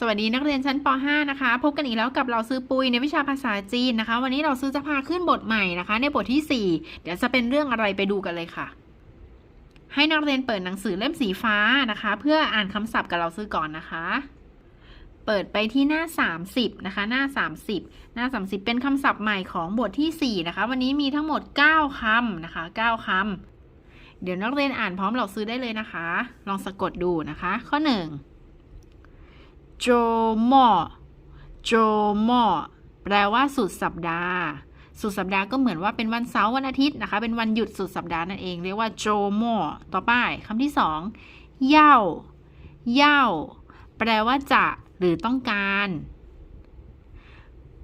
สวัสดีนักเรียนชั้นป .5 นะคะ พบกันอีกแล้วกับเราซื้อปุยในวิชาภาษาจีนนะคะ วันนี้เราซื้อจะพาขึ้นบทใหม่นะคะ ในบทที่ 4 เดี๋ยวจะเป็นเรื่องอะไรไปดูกันเลยค่ะ ให้นักเรียนเปิดหนังสือเล่มสีฟ้านะคะ เพื่ออ่านคำศัพท์กับเราซื้อก่อนนะคะ เปิดไปที่หน้า 30 นะคะ หน้า 30 หน้า 30 เป็นคำศัพท์ใหม่ของบทที่ 4 นะคะ วันนี้มีทั้งหมด 9คำนะคะ 9คำเดี๋ยวนักเรียนอ่านพร้อมเราซื้อได้เลยนะคะ ลองสะกดดูนะคะ ข้อ 1 โจมอโจมอแปลว่าสุดสัปดาห์ สุดสัปดาห์ก็เหมือนว่าเป็นวันเสาร์วันอาทิตย์นะคะ เป็นวันหยุดสุดสัปดาห์นั่นเอง เรียกว่าโจมอต่อไปคำที่สองเย่าเย่าแปลว่าจะหรือต้องการ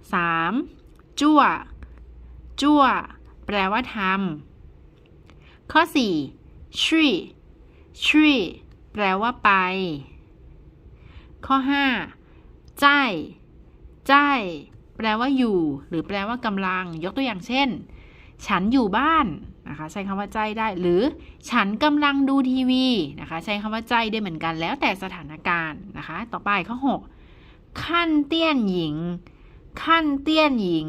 3. จั่ว จั่ว แปลว่าทำข้อ 4. ชุยชุยแปลว่าไป ข้อ5ใจายจ่ายแปลว่าอยู่ หรือแปลว่ากำลังยกตัวอย่างเช่น ฉันอยู่บ้านนะคะใช้คำว่าใจได้ หรือฉันกำลังดูทีวีนะคะใช้คำว่าใจได้เหมือนกันแล้วแต่สถานการณ์นะคะต่อไปข้อ 6 ขั้นเตี้ยนหญิง ขั้นเตี้ยนหญิง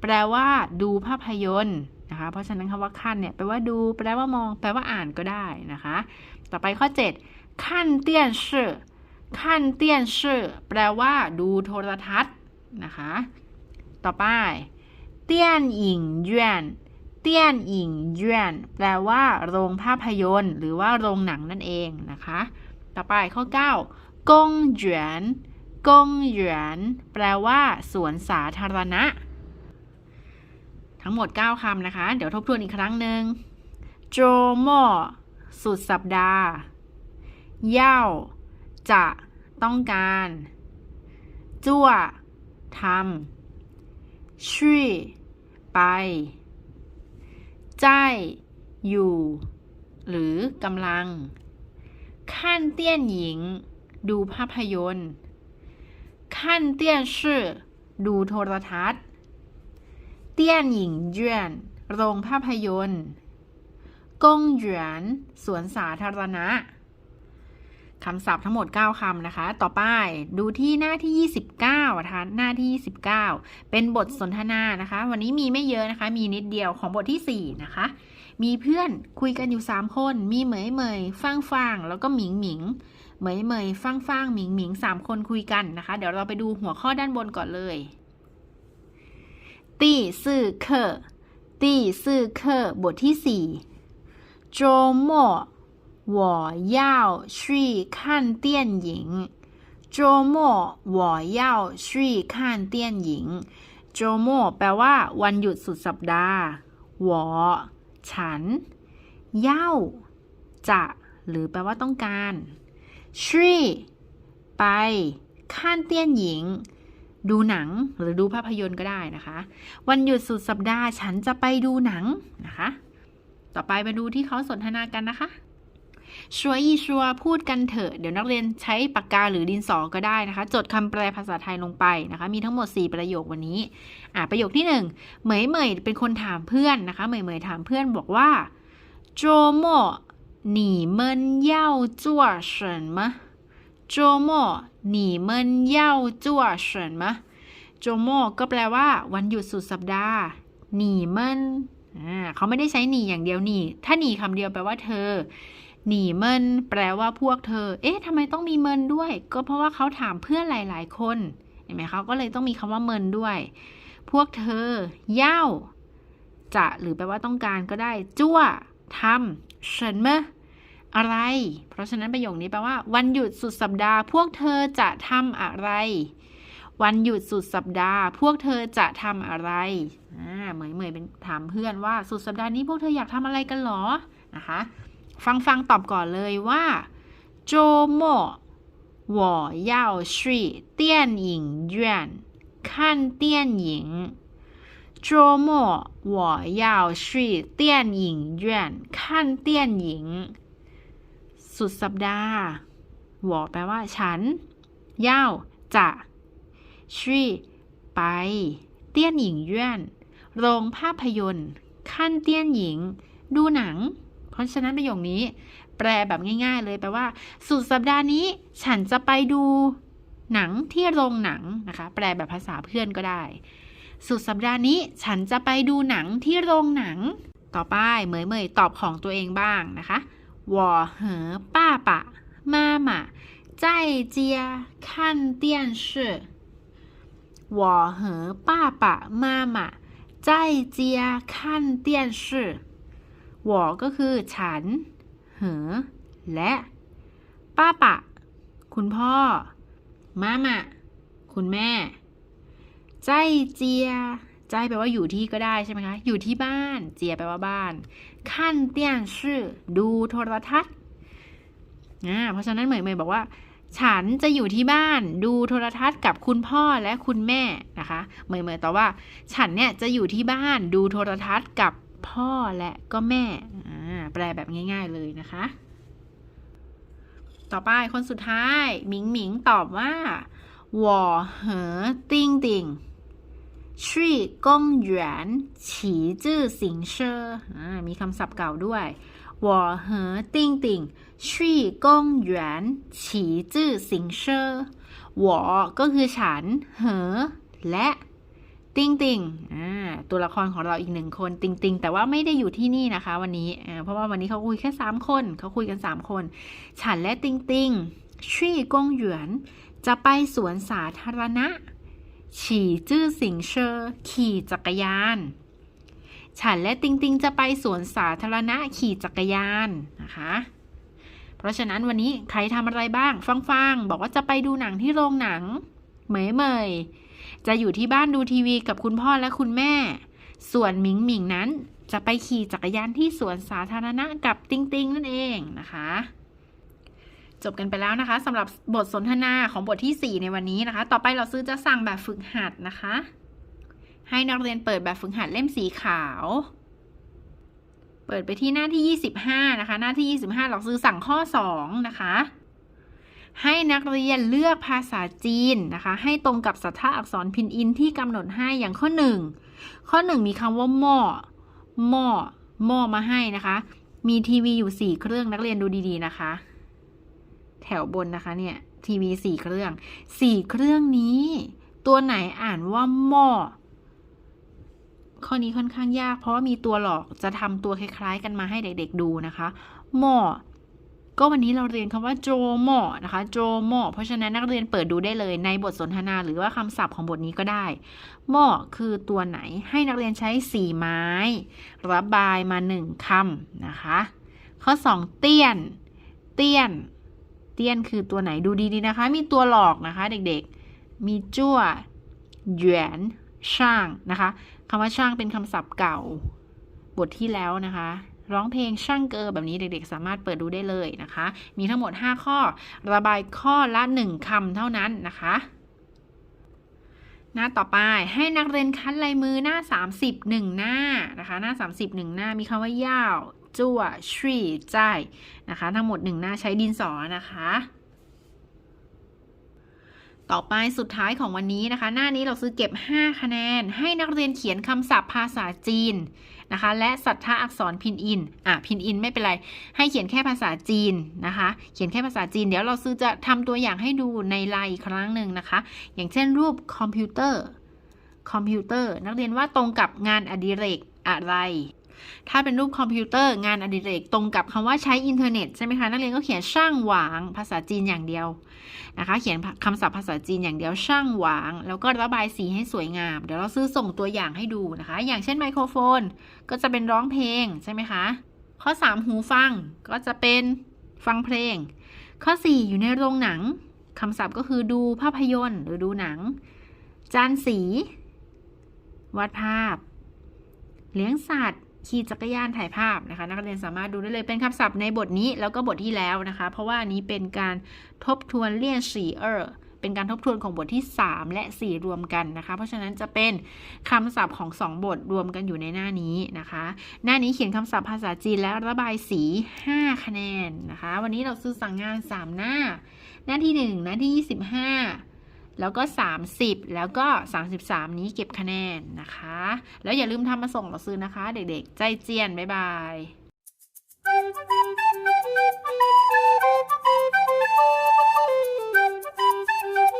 แปลว่าดูภาพยนตร์นะคะเพราะฉะนั้นคำว่าขั้นเนี่ยแปลว่าดู แปลว่ามอง แปลว่าอ่านก็ได้นะคะ ต่อไปข้อ 7 ขั้นเตี้ยนชื่อ ขั้นเตี้ยนชื่อแปลว่าดูโทรทัศน์นะคะ ต่อไป เตี้ยนหญิงเยวนเตี้ยนหญิงเยวนแปลว่าโรงภาพยนตร์ หรือว่าโรงหนังนั่นเองนะคะ ต่อไปข้อ 9 กงหยวนกงหยวนแปลว่าสวนสาธารณะ ทั้งหมด 9คำนะคะ เดี๋ยวทบทวนอีกครั้งหนึ่งโจโมสุดสัปดาห์ เย่า จะต้องการจั่วทำช่วยไป ใจ อยู่ หรือกำลัง ขั้นเตี้ยนหญิง ดูภาพยนตร์ ขั้นเตี้ยนชื่อ ดูโทรทัศน์ เตี้ยนหญิงเยื่นโรงภาพยนตร์กงหยวนสวนสาธารณะ คำศัพท์ทั้งหมด 9คำนะคะ ต่อไปดูที่หน้าที่ 29นะคะ หน้าที่ 29 เป็นบทสนทนานะคะ วันนี้มีไม่เยอะนะคะ มีนิดเดียวของบทที่ 4 นะคะ มีเพื่อนคุยกันอยู่ 3 คน มีเหมยเหมยฟังฟังแล้วก็หมิงหมิงเหมยเหมยฟังฟังหมิงหมิงสคนคุยกันนะคะ เดี๋ยวเราไปดูหัวข้อด้านบนก่อนเลยตีซื่อเคอตีซื่อเคอบทที่4โจโม 我要去看电影。周末我要去看电影。โจโมแปลว่า วันหยุดสุดสัปดาห์我ฉันเย่าจะ หรือแปลว่าต้องการช่ไปขั้นเตี้ยนหญิง ดูหนังหรือดูภาพยนตร์ก็ได้นะคะ วันหยุดสุดสัปดาห์ฉันจะไปดูหนังนะคะ ต่อไปมาดูที่เขาสนทนากันนะคะ ชัวอีชัวพูดกันเถอะ เดี๋ยวนักเรียนใช้ปากกาหรือดินสอก็ได้นะคะ จดคำแปลภาษาไทยลงไปนะคะ มีทั้งหมด 4 ประโยควันนี้ อ่าประโยคที่ 1 เหมยเหมยเป็นคนถามเพื่อนนะคะ เหมยเหมยถามเพื่อนบอกว่าโจโม你们要做什么โจโม你们要做什么โจโมก็แปลว่า วันหยุดสุดสัปดาห์หนีเมินอ่าเขาไม่ได้ใช้หนีอย่างเดียวหนีถ้าหนีคำเดียวแปลว่าเธอ หนีเมินแปลว่าพวกเธอ เอ๊ะทำไมต้องมีเมินด้วย ก็เพราะว่าเขาถามเพื่อนหลาย ๆ คน เห็นไหมเขาก็เลยต้องมีคำว่าเมินด้วย พวกเธอ เย่า จะหรือแปลว่าต้องการก็ได้ จั่วทำเฉินเมออะไร เพราะฉะนั้นประโยคนี้แปลว่า วันหยุดสุดสัปดาห์ พวกเธอจะทำอะไร วันหยุดสุดสัปดาห์ พวกเธอจะทำอะไรอ่าเหมยเหมยเป็นถามเพื่อนว่าสุดสัปดาห์นี้พวกเธออยากทำอะไรกันหรอนะคะ ฟังฟังตอบก่อนเลยว่า周末我要去电影院看电影周末我要去电影院看电影สุดสัปดาห์我แปลว่า ฉันเย่าจะชีไปเตี้ยนหญิงเยื่นโรงภาพยนตร์ขั้นเตี้ยนหญิง ดูหนัง เพราะฉะนั้นประโยคนี้ แปลแบบง่าย ๆ เลยแปลว่า สุดสัปดาห์นี้ ฉันจะไปดูหนังที่โรงหนังนะคะ แปลแบบภาษาเพื่อนก็ได้ สุดสัปดาห์นี้ ฉันจะไปดูหนังที่โรงหนัง ต่อไปเหมยเหมยตอบของตัวเองบ้างนะคะวอเหอป้าปะ มาหมาใจเจียขั้นเตียนชื่อวอเหอป้าปะมาหมาใจเจียขั้นเตียนชื่อ หวอก็คือฉัน เหอ และ ป้าปะ คุณพ่อ มามาคุณแม่ ใจเจีย ใจแปลว่าอยู่ที่ก็ได้ใช่ไหมคะ อยู่ที่บ้าน เจียแปลว่าบ้าน ขั้นเตียนชื่อ ดูโทรทัศน์นะเพราะฉะนั้นเหมยเหมยบอกว่า ฉันจะอยู่ที่บ้านดูโทรทัศน์กับคุณพ่อและคุณแม่นะคะ เหมยเหมยตอบว่า ฉันเนี่ยจะอยู่ที่บ้านดูโทรทัศน์กับ พ่อและก็แม่อ่าแปลแบบง่าย ๆเลยนะคะ ต่อไปคนสุดท้ายหมิงหมิงตอบว่า我和丁丁去公园骑自行车อ่ามีคำศัพท์เก่าด้วย我和丁丁去公园骑自行车我ก็คือฉันเหอและ ติงติงอ่าตัวละครของเราอีกหนึ่งคน ติงติงแต่ว่าไม่ได้อยู่ที่นี่นะคะ วันนี้อ่าเพราะว่าวันนี้เขาคุยแค่สามคนเขาคุยกันสามคน ฉันและติงติงชี่กงหยวนจะไปสวนสาธารณะ ฉี่จื้อสิงเชอร์ขี่จักรยาน ฉันและติงติงจะไปสวนสาธารณะขี่จักรยานนะคะเพราะฉะนั้นวันนี้ใครทำอะไรบ้าง ฟังฟังบอกว่าจะไปดูหนังที่โรงหนัง เหมยเมย จะอยู่ที่บ้านดูทีวีกับคุณพ่อและคุณแม่ ส่วนหมิงหมิงนั้นจะไปขี่จักรยานที่สวนสาธารณะกับติงติงนั่นเองนะคะ จบกันไปแล้วนะคะสำหรับบทสนทนาของบทที่ 4 ในวันนี้นะคะ ต่อไปเราซื้อจะสั่งแบบฝึกหัดนะคะ ให้นักเรียนเปิดแบบฝึกหัดเล่มสีขาว เปิดไปที่หน้าที่ 25 นะคะ หน้าที่ 25 เราซื้อสั่งข้อ 2 นะคะ ให้นักเรียนเลือกภาษาจีนนะคะ ให้ตรงกับสัทธาอักษรพินอินที่กำหนดให้อย่างข้อ 1 ข้อ 1 มีคำว่าหม้อหม้อหม้อมาให้นะคะ มีทีวีอยู่ 4 เครื่องนักเรียนดูดีๆนะคะ แถวบนนะคะเนี่ยทีวีสี่เครื่องสี่เครื่องนี้ ตัวไหนอ่านว่าหม้อข้อนี้ค่อนข้างยาก เพราะว่ามีตัวหลอกจะทำตัวคล้าย ๆ กันมาให้เด็ก ๆ ดูนะคะหม้อ ก็วันนี้เราเรียนคำว่าโจหม้อนะคะโจมอเพราะฉะนั้นนักเรียนเปิดดูได้เลยในบทสนทนาหรือว่าคำศัพท์ของบทนี้ก็ได้หมอคือตัวไหนให้นักเรียนใช้สีไม้ระบายมาหนึ่งคำนะคะ ข้อ2เตี้ยน เตี้ยน เตี้ยนคือตัวไหนดูดีๆนะคะ มีตัวหลอกนะคะเด็กๆ มีจั่วหยวนช่างนะคะคำว่าช่างเป็นคำศัพท์เก่า บทที่แล้วนะคะ ร้องเพลงช่างเกอแบบนี้เด็กๆ สามารถเปิดดูได้เลยนะคะ มีทั้งหมด 5 ข้อ ระบายข้อละ 1คำเท่านั้นนะคะหน้าต่อไปให้นักเรียนคัดลายมือหน้า 30 1 หน้านะคะ หน้า 30 1 หน้ามีคำว่าย่าวจั่วชีใจนะคะ ทั้งหมด 1 หน้าใช้ดินสอนะคะต่อไปสุดท้ายของวันนี้นะคะ หน้านี้เราซื้อเก็บ 5 คะแนน ให้นักเรียนเขียนคำศัพท์ภาษาจีน นะคะ และสัทธาอักษรพินอิน อะพินอินไม่เป็นไร ให้เขียนแค่ภาษาจีนนะคะ เขียนแค่ภาษาจีน เดี๋ยวเราซื้อจะทำตัวอย่างให้ดูในไลน์อีกครั้งหนึ่งนะคะ อย่างเช่นรูปคอมพิวเตอร์ คอมพิวเตอร์ นักเรียนว่าตรงกับงานอดิเรกอะไร ถ้าเป็นรูปคอมพิวเตอร์งานอดิเรกตรงกับคำว่าใช้อินเทอร์เน็ตใช่ไหมคะนักเรียนก็เขียนช่างหวางภาษาจีนอย่างเดียวนะคะ เขียนคำศัพท์ภาษาจีนอย่างเดียวช่างหวาง แล้วก็ระบายสีให้สวยงาม เดี๋ยวเราซื้อส่งตัวอย่างให้ดูนะคะ อย่างเช่นไมโครโฟน ก็จะเป็นร้องเพลงใช่ไหมคะข้อ 3 หูฟังก็จะเป็นฟังเพลง ข้อ 4 อยู่ในโรงหนังคำศัพท์ก็คือดูภาพยนตร์หรือดูหนัง จานสี วาดภาพ เลี้ยงสัตว์ ขี่จักรยานถ่ายภาพนะคะ นักเรียนสามารถดูได้เลยเป็นคำศัพท์ในบทนี้แล้วก็บทที่แล้วนะคะ เพราะว่านี้เป็นการทบทวนเลี่ยนสีเออเป็นการทบทวนของบทที่ 3 และ 4 รวมกันนะคะ เพราะฉะนั้นจะเป็นคำศัพท์ของ 2 บทรวมกันอยู่ในหน้านี้นะคะ หน้านี้เขียนคำศัพท์ภาษาจีนและระบายสี 5 คะแนนนะคะ วันนี้เราซื้อสั่งงาน 3 หน้า หน้าที่ 1 หน้าที่ 25 แล้วก็ 30 แล้วก็ 33 นี้เก็บคะแนนนะคะ แล้วอย่าลืมทำมาส่งเราซื้อนะคะ เด็กๆ ใจเจียน บ๊ายบาย